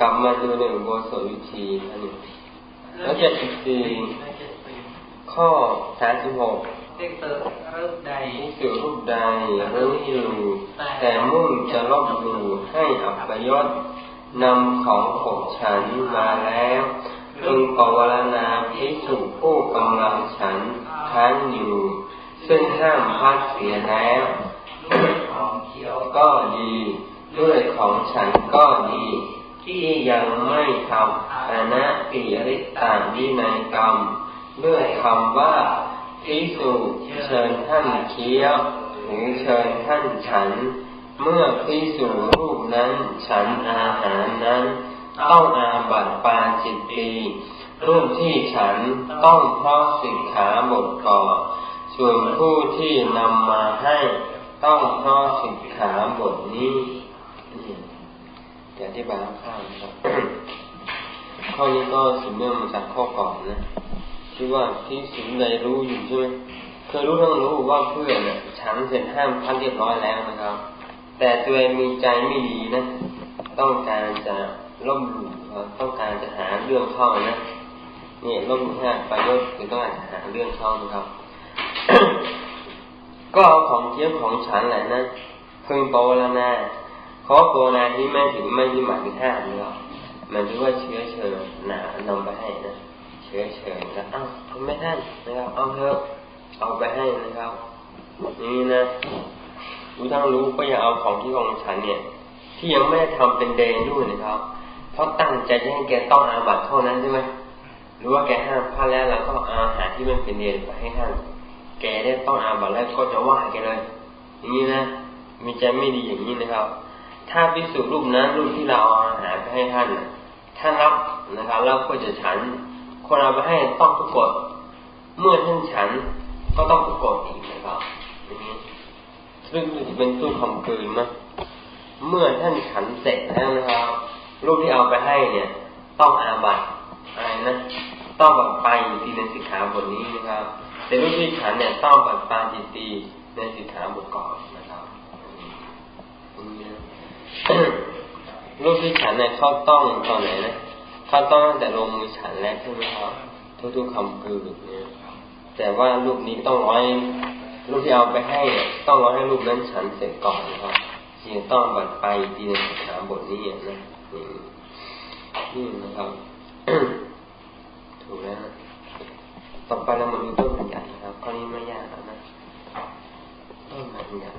กลับมาดูในอุโบสถวิธีอันหนึ่งแล้วเจ็ดสิบสี่ข้อสามสิบหกเด็กเติร์รูปใดที่สื่อรูปใดรู้อยู่แต่มุ่งจะลบหลู่ให้อัปยศนำของขบฉันมาแล้วพึงปวารณาพิสุผู้กำลังฉันค้างอยู่ ซึ่งห้ามพัดเสียแล้วของเขียวก็ดี ด้วยของฉันก็ดี ที่ยังไม่ทำอนัตติริตาวินัยกรรม ด้วยคำว่าพิสุเชิญท่านเคี้ยวหรือเชิญท่านฉัน เมื่อพิสุรูปนั้นฉันอาหารนั้นต้องอาบัติปาจิตตีรูปที่ฉันต้องเพราะสิกขาบทก่อ ส่วนผู้ที่นำมาให้ต้องเพราะสิกขาบทนี้ นี่เดี๋ยวอธิบายข้างๆครับ ข้อนี้ก็สืบเนื่องมาจากข้อก่อนนะที่ว่าที่สิงใดรู้อยู่ใช่ไหมเคยรู้ทั้งรู้ว่าเพื่อนเนี่ยฉันเสร็จห้ามพันเรียบร้อยแล้วนะครับ แต่ตัวเองมีใจไม่ดีนะ ต้องการจะล่มหลู่ต้องการจะหาเรื่องเข้านะเนี่ยล่มหลู่ห้าประโยชน์คือต้องการจะหาเรื่องเข้านะครับ ก็เอาของเทียมของฉันแหละนะพึงปวารณา ขอปวารณาที่ไม่ถึงไม่ที่หมายถึงห้ามนะครับหมันถือว่าเชื้อเชิญหนานำไปให้นะเชื้อเชิญนะอ้าวเอาไม่ท่านนะครับเอาเถอะเอาไปให้นะครับ นี่นะรู้ทั้งรู้ก็อย่าเอาของที่ของฉันเนี่ย ที่ยังไม่ได้ทำเป็นเดนด้วยนะครับเพราะตั้งใจจะให้แกต้องอาบัตเท่านั้นใช่ไหมหรือว่าแกห้ามพลาดแล้วเราก็เอาอาหารที่มันเป็นเดนไปให้ท่านแกได้ต้องอาบัตแล้วก็จะว่าแกเลย อย่างนี้นะมีใจไม่ดีอย่างนี้นะครับ ถ้าพิสูจรูปนั้นรูปที่เราเอาอาหารไปให้ท่านท่านรับนะครับแล้วก็จะฉัน คนเอาไปให้ต้องทุกกฎเมื่อท่านฉันก็ต้องทุกกฎอีกนะครับอย่างนี้ซึ่งจะเป็นตู้คำคืนนะเมื่อท่านฉันเสร็จแล้วนะครับ รูปที่เอาไปให้เนี่ย ต้องอาบัตอะไรนะต้องบัตไปอยู่ที่ในสิกขาบทนี้นะครับ แต่รูปที่ฉันเนี่ยต้องบัตปาจิตตีในสิกขาบทก่อนนะ รูปที่ฉันเนี่ยเขาต้องตอนไหนนะเขาต้องตั้งแต่ลงมือฉันแล้วใช่ไหมครับทุกๆคำกลืนเนี่ยแต่ว่ารูปนี้ต้องร้อยรูปที่เอาไปให้เนี่ยต้องร้อยให้รูปนั้นฉันเสร็จก่อนนะครับจึงต้องบัดไปดีในสิกขาบทนี้นะนี่นี่นะครับถูกแล้วต่อไปเรามาดูต้นบัญญัตินะครับข้อนี้ไม่ยากแล้วนะต้นบัญญัติ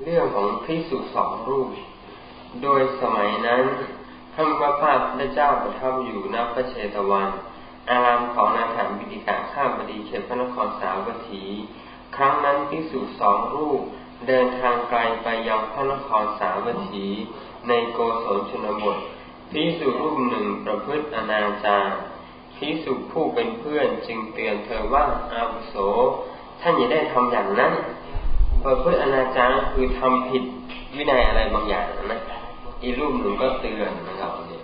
เรื่องของพิสุสองรูป โดยสมัยนั้นท่านพระภาคพระเจ้าประทับอยู่ณพระเชตวัน อารามของนาถามบิดิกาข้ามบดีเขตพระนครสาวัตถี ครั้งนั้นพิสุสองรูปเดินทางไกลไปยังพระนครสาวัตถี ในโกศลชนบทพิสุรูปหนึ่งประพฤติอนาจารพิสุผู้เป็นเพื่อนจึงเตือนเธอว่าอาวุโสท่านอย่าได้ทำอย่างนั้น ประพฤติอนาจารคือทำผิดวินัยอะไรบางอย่างนะอีรูปหนึ่งก็เตือนนะครับเนี่ย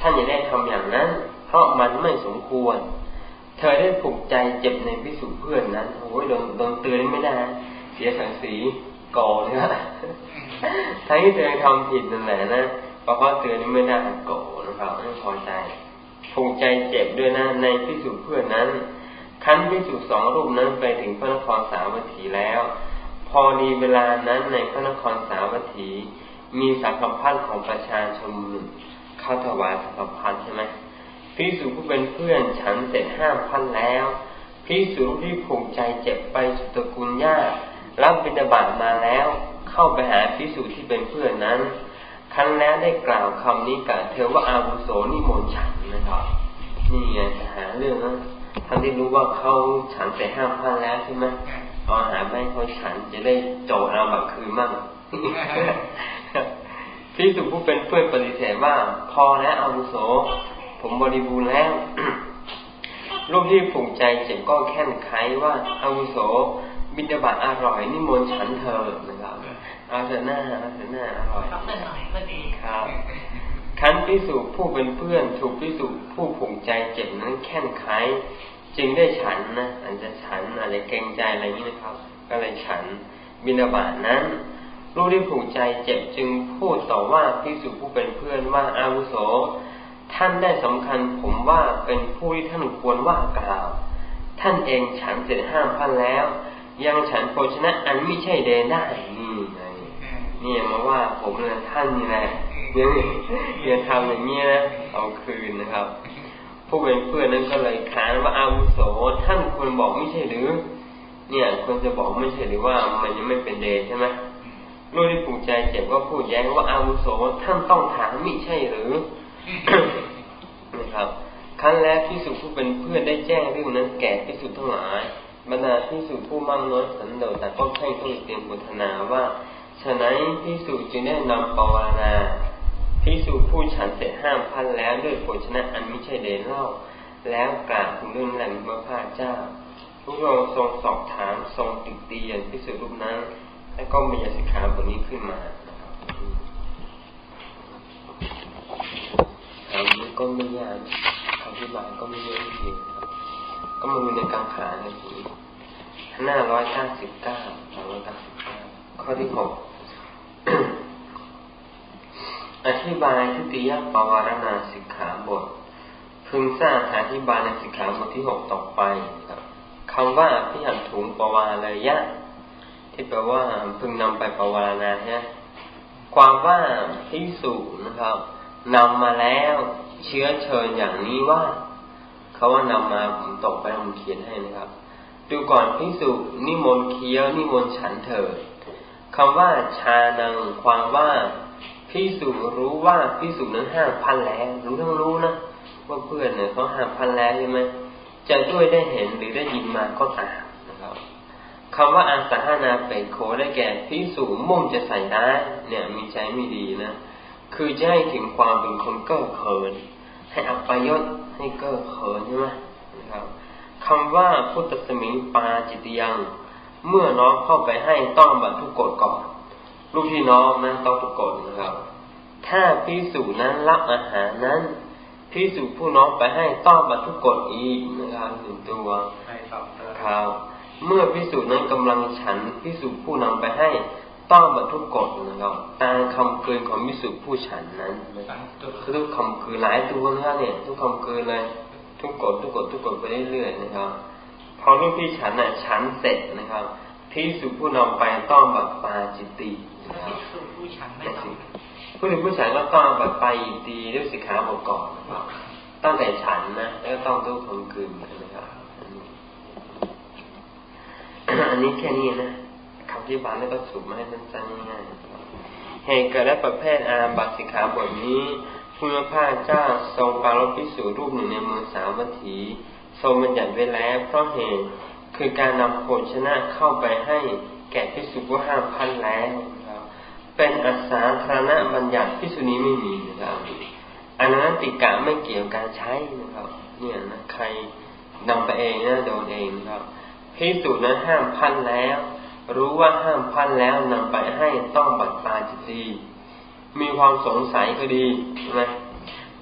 ท่านอย่าได้ทำอย่างนั้น เพราะมันไม่สมควร เธอได้ผูกใจเจ็บในพิสุเพื่อนนั้นโอ้ยโดนโดนเตือนไม่ได้เสียศักดิ์ศรีก่อเนี่ยทั้งที่เธอทำผิดนั่นแหละนะเพราะว่าเตือนไม่ได้โกรธนะครับไม่พอใจผูกใจเจ็บด้วยนะในพิสุเพื่อนนั้นคั้นพิสุสองรูปนั้นไปถึงพระนครสาวัตถีแล้ว พอดีเวลานั้นในพระนครสาวัตถี มีสังฆพันธ์ของประชาชนเข้าถวายสังฆพันธ์ใช่ไหมพิสุผู้เป็นเพื่อนฉันเสร็จห้าพันแล้วพิสุที่ผูกใจเจ็บไปสุตรกุลญาติรับบิณฑบาตมาแล้ว เข้าไปหาพิสุที่เป็นเพื่อนนั้น ครั้งแล้วได้กล่าวคำนี้กับเธอว่าอาวุโสนิมนต์ฉันนะครับนี่ไงหาเรื่องนะทั้งที่รู้ว่าเขาฉันเสร็จห้าพันแล้วใช่ไหม เอาอาหารไปให้เขาฉันจะได้โจเอาบัตรคืนมั่งที่สุผู้เป็นเพื่อนปฏิเสธว่า พอแล้วอาวุโส ผมบริบูรณ์แล้วรูปที่ผูกใจเจ็บก็แค่นไขว่าอาวุโส บิดาบัตอร่อยนิมนต์ฉันเธอนะครับเอาเถอะหน้าเอาเถอะหน้าอร่อยต้องเป็นหน่อยก็ดีครับคันพิสุผู้เป็นเพื่อน ถูกพิสุผู้ผูกใจเจ็บนั้นแค่นไข จึงได้ฉันนะอาจจะฉันอะไรเกรงใจอะไรอย่างนี้นะครับ ก็เลยฉันบินาบาตนั้นพลูกที่ผูกใจเจ็บจึงพูดต่อว่าพิสุผู้เป็นเพื่อนว่าอาวุโส ท่านได้สำคัญผมว่าเป็นผู้ที่ท่านควรว่ากล่าว ท่านเองฉันเสร็จห้ามพันแล้ว ยังฉันโภชนะอันไม่ใช่เดนได้นี่ไงเนี่ยมาว่าผมเลยท่านนี่แหละยังอย่าทำอย่างนี้นะเอาคืนนะครับ ผู้เป็นเพื่อนนั้นก็เลยค้านว่าอาวุโสท่านควรบอกไม่ใช่หรือ เนี่ยควรจะบอกไม่ใช่หรือว่ามันยังไม่เป็นเดชใช่ไหมลูกที่ผูกใจเจ็บก็พูดแย้งว่าอาวุโสท่านต้องถามไม่ใช่หรือนะครับครั้นแล้วพิสุผู้เป็นเพื่อนได้แจ้งเรื่องนั้นแก่พิสุทั้งหลายบรรดาพิสุผู้มั่งน้อยสันโดษแต่ก็ใข่ต้องเตรียมบุทนาว่าฉะนั้นพิสุจึงได้นำปวารณา พิสุผู้ฉันเสร็จห้ามพันแล้วด้วยโภชนะอันไม่ใช่เดนเล่า แล้วกล่าวถึงเรื่องแหลมพระพาเจ้าพระองค์ทรงสอบถามทรงติเตียนพิสุรูปนั้น แล้วก็มียสิกขาบทนี้ขึ้นมาครับคำนี้ก็ไม่ยากคำที่บายก็ไม่เยอะจริงก็มาดูในกลางขาในทีหน้าร้อยห้าสิบเก้าร้อยเก้าสิบเก้าข้อที่หก อธิบายทุติยปวารณาสิกขาบท พึงทราบอธิบายในสิกขาบทที่หกต่อไปครับคำว่าพิหันถุงปวารเลยะ ที่แปลว่าพึงนำไปปวารณาใช่ไหมความว่าพิสูจนะครับนำมาแล้วเชื้อเชิญอย่างนี้ว่าเขาว่านำมาผมตกไปผมเขียนให้นะครับ ดูก่อนพิสูจนิมนต์เคี้ยวนิมนต์ฉันเถิดคำว่าชานังความว่า พิสูรู้ว่าพิสูนั้นห้ามพันแล้วรู้ทั้งรู้นะว่าเพื่อนเนี่ยเขาห้ามพันแล้วใช่ไหมจะด้วยได้เห็นหรือได้ยินมาก็ตามนะครับคำว่าอาสาหนาเปโคได้แก่พิสูมุ่งจะใส่ร้ายเนี่ยมีใจไม่ดีนะคือจะให้ถึงความเป็นคนเก้อเขิน ให้อัปยศให้เก้อเขินใช่ไหมนะครับคำว่าพุทธสมิงปาจิตยัง เมื่อน้องเข้าไปให้ต้องบัตรทุกกฎก่อน ลูกพี่น้องนะต้องทุกกฎนะครับ ถ้าพิสูจนั้นรับอาหารนั้นพิสูจผู้น้องไปให้ต้องบัตรทุกกฎอีกนะครับหนึ่งตัวครับเมื่อพิสูจน์นั้นกำลังฉันพิสูจน์ผู้นำไปให้ต้องบรรทุกกฎนะครับตามคำเกินของพิสูจน์ผู้ฉันนั้นนะครับคือทุกคำคือหลายตัวนะครับเนี่ย ทุกคำเกินเลยทุกกฎทุกกฎทุกกฎไปเรื่อยๆนะครับพอลูกพี่ฉันน่ะฉันเสร็จนะครับ พิสูจน์ผู้นำไปต้องบัตปาจิตตินะครับพิสูจผู้ฉันไม่ตอบผู้ถึงผู้ฉันก็ต้องบัตไปอีกตีด้วยสิกขาบทก่อนนะครับตั้งแต่ฉันนะแล้วก็ต้องทุกคำเกินนะครับอันนี้แค่นี้นะคำที่บาลแล้วก็สรุปมาให้สั้นๆง่ายๆเหตุเกิดและประเภทอาบัตสิกขาบทนี้พุทธพาเจ้าทรงปรารภพิสูรรูปหนึ่งในเมืองสาวัตถี ทรงบัญญัติไว้แล้วเพราะเหตุ คือการนำโภชนะเข้าไปให้แก่พิสุผู้ห้ามพันแล้วนะครับเป็นอาสาธารณบัญญัติพิสุนี้ไม่มีนะครับอันนั้นติกะไม่เกี่ยวกับการใช้นะครับ เนี่ยนะใครนำไปเองนะโดนเองนะครับพิสูจน์นั้นห้ามพันแล้ว รู้ว่าห้ามพันแล้วนำไปให้ต้องบัตรปาจิตีมีความสงสัยก็ดีใช่ไหม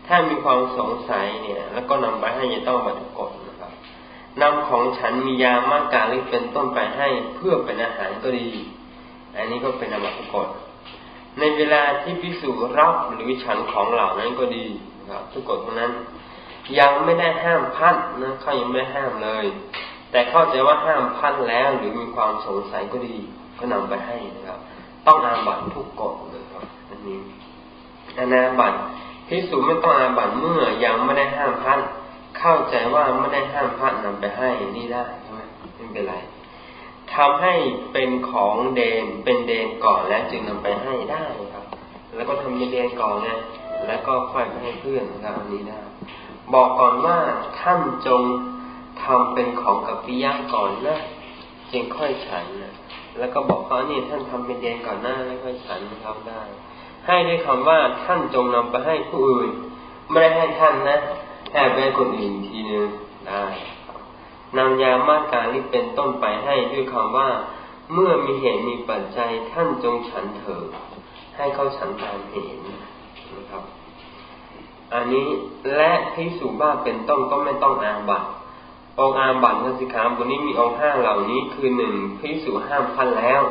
ถ้ามีความสงสัยเนี่ย แล้วก็นำไปให้จะต้องบัตรกฎ นำของฉันมียามากกาลิกเป็นต้นไปให้เพื่อเป็นอาหารก็ดี อันนี้ก็เป็นอบัตกฎในเวลาที่พิสูจน์รับหรือฉันของเหล่านั้นก็ดีนะครับทุกกฎทั้งนั้น ยังไม่ได้ห้ามพัดนะเขายังไม่ห้ามเลย แต่เข้าใจว่าห้ามพันแล้วหรือมีความสงสัยก็ดี ก็นำไปให้นะครับ ต้องอาบัตทุกกฎนะครับอันนี้อนาบัตพิสูจน์ไม่ต้องอาบัตเมื่อยังไม่ได้ห้ามพัน เข้าใจว่าไม่ได้ห้ามพันนำไปให้นี่ได้ใช่ไหมไม่เป็นไรทำให้เป็นของเดนเป็นเดนก่อนแล้วจึงนำไปให้ได้ครับ แล้วก็ทำเป็นเดนก่อนนะแล้วก็ค่อยไปให้เพื่อนนะครับอันนี้ได้บอกก่อนว่าท่านจงทำเป็นของกับปิยะก่อนนะจึงค่อยฉันนะแล้วก็บอกเขาเนี่ยท่านทำเป็นเดนก่อนหน้าแล้วค่อยฉันนะครับได้ ให้ด้วยคำว่าท่านจงนำไปให้ผู้อื่น ไม่ได้ให้ท่านนะ ให้ไปให้คนอื่นอีกทีนึงได้นำยามาการนี้เป็นต้นไปให้ด้วยคำว่า เมื่อมีเหตุมีปัจจัยท่านจงฉันเถิดให้เขาฉันตามเหตุนะครับ อันนี้และพิสูบ้าเป็นต้นก็ไม่ต้องอาบัตองอาบัตในสิกขาบทนี้มีองค์ห้าเหล่านี้คือหนึ่งพิสูห้ามพันแล้ว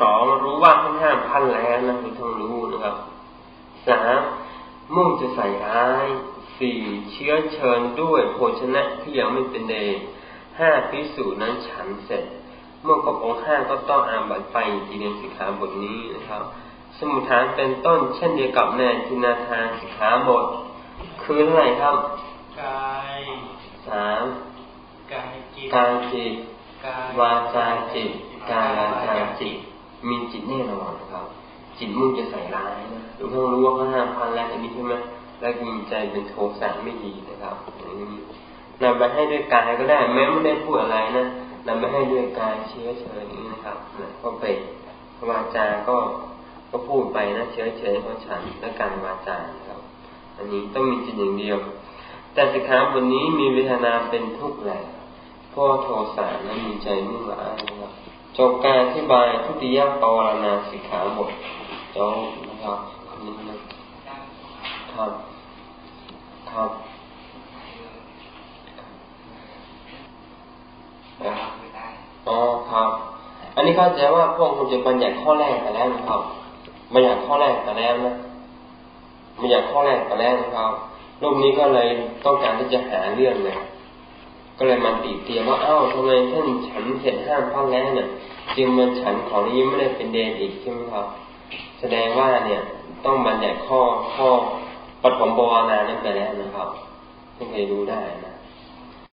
สองรู้ว่าทั้งห้าพันแล้วนะไม่ต้องรู้นะครับสามมุ่งจะใส่ร้าย สี่เชื้อเชิญด้วยโภชนะที่ยังไม่เป็นเดชห้าพิสูจน์นั้นฉันเสร็จ เมื่อครบองค์ห้าก็ต้องอาบัตไปจีเรียนสิกขาบทนี้นะครับ สมุทฐานเป็นต้นเช่นเดียวกับในทินาทานสิกขาบท คือเท่าไหร่ครับกายสามกายจิตกายจิตกายวาจาจิตกายวาจาจิตมีจิตแน่นอนครับ จิตมุ่งจะใส่ร้ายนะหรือต้องรู้ว่าเขาห้ามพันแล้วอันนี้ใช่ไหม แล้วมีใจเป็นโทสะไม่ดีนะครับอย่างนี้นำไปให้ด้วยกายก็ได้แม้ไม่ได้พูดอะไรนะนำไปให้ด้วยกายเชื้อเชิญอย่างนี้นะครับนะก็เป็นวาจาก็ก็พูดไปนะเชื้อเชิญเพราะฉันและการวาจานะครับ อันนี้ต้องมีจิตอย่างเดียว แต่สิกขาบทนี้มีเวทนาเป็นทุกข์แหละเพราะโทสะนั้นมีใจมุ่งร้ายนะครับจบการอธิบายทุติยปวารณาสิกขาบทจบนะครับนี่นะ ครับครับอ๋อครับ อันนี้เข้าใจว่าพวกคุณจะบัญญัติข้อแรกไปแล้วนะครับบัญญัติข้อแรกไปแล้วนะบัญญัติข้อแรกไปแล้วนะครับรูปนี้ก็เลยต้องการที่จะหาเรื่องเลยก็เลยมาตีเตียว่าเอ้าทำไมท่านฉันเสร็จห้ามพักแล้วเนี่ยจึงมันฉันของนี้ไม่ได้เป็นเดนอีกใช่ไหมครับ แสดงว่าเนี่ยต้องบัญญัติข้อข้อ ปฐมบวารณานั้นไปแล้วนะครับที่เคยรู้ได้นะ